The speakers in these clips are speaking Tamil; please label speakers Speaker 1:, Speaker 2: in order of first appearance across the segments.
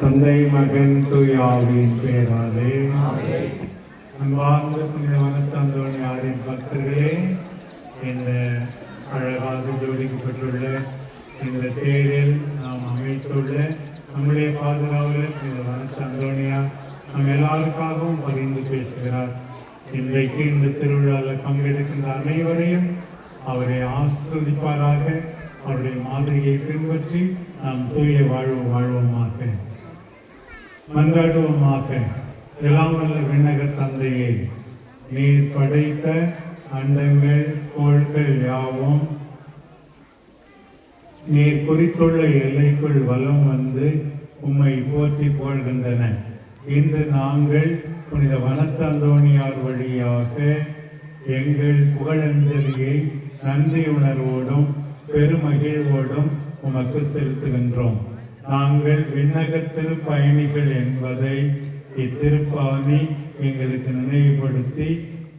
Speaker 1: தந்தை மகன் தூயாவின் பேராலே அன்பார்ந்த புனிதமான தந்தோணியாரின் பக்தர்களே இந்த அழகாக ஜோடிக்கப்பட்டுள்ள இந்த தேரில் நாம் அமைத்துள்ள நம்முடைய பாதுகாவலர் புனிதமான தந்தோணியா நம் எல்லாருக்காகவும் பகிர்ந்து பேசுகிறார். இன்றைக்கு இந்த திருவிழாவில் பங்கெடுக்கின்ற அனைவரையும் அவரை ஆஸ்வதிப்பாராக அவருடைய மாதிரியை பின்பற்றி நாம் தூய வாழ்வு வாழ்வோமாக. மன்றாடுவோமாக எல்லாம் வல்ல விண்ணக தந்தையே நீர் படைத்த அண்டங்கள் கோள்கள் யாவும் நீர் குறித்துள்ள எல்லைக்குள் வலம் வந்து உம்மை போற்றி புகழ்கின்றன. இன்று நாங்கள் புனித வனத்தந்தோணியார் வழியாக எங்கள் புகழஞ்சலியை நன்றி உணர்வோடும் பெருமகிழ்வோடும் உமக்கு செலுத்துகின்றோம். நாங்கள் விண்ணகத்தில் பயணிகள் என்பதை இத்திருப்பாணி எங்களுக்கு நினைவுபடுத்தி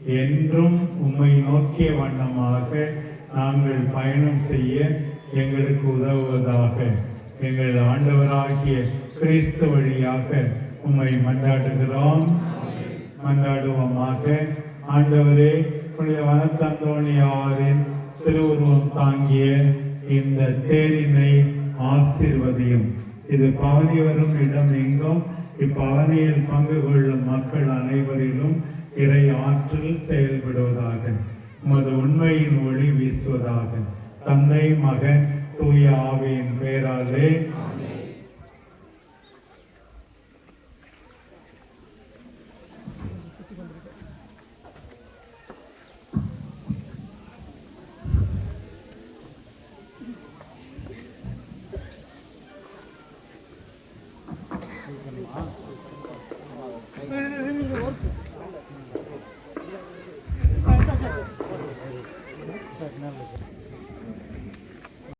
Speaker 1: என்றும் உம்மை நோக்கிய வண்ணமாக நாங்கள் பயணம் செய்ய எங்களுக்கு உதவுவதாக. எங்கள் ஆண்டவராகிய கிறிஸ்து வழியாக உம்மை மன்றாடுகிறோம். மன்றாடுவோமாக. ஆண்டவரே புனித வனத்தந்தோணியாரின் திருவுருவம் தாங்கிய இந்த தேரினை ஆசிர்வதியும். இது பவனி வரும் இடம் எங்கும். இப்பவனியில் பங்கு கொள்ளும் மக்கள் அனைவரிலும் இறை ஆற்றல் செயல்படுவதாக உமது உண்மையின் ஒளி வீசுவதாக. தந்தை மகன் தூய ஆவியின் பெயராலே 있구만.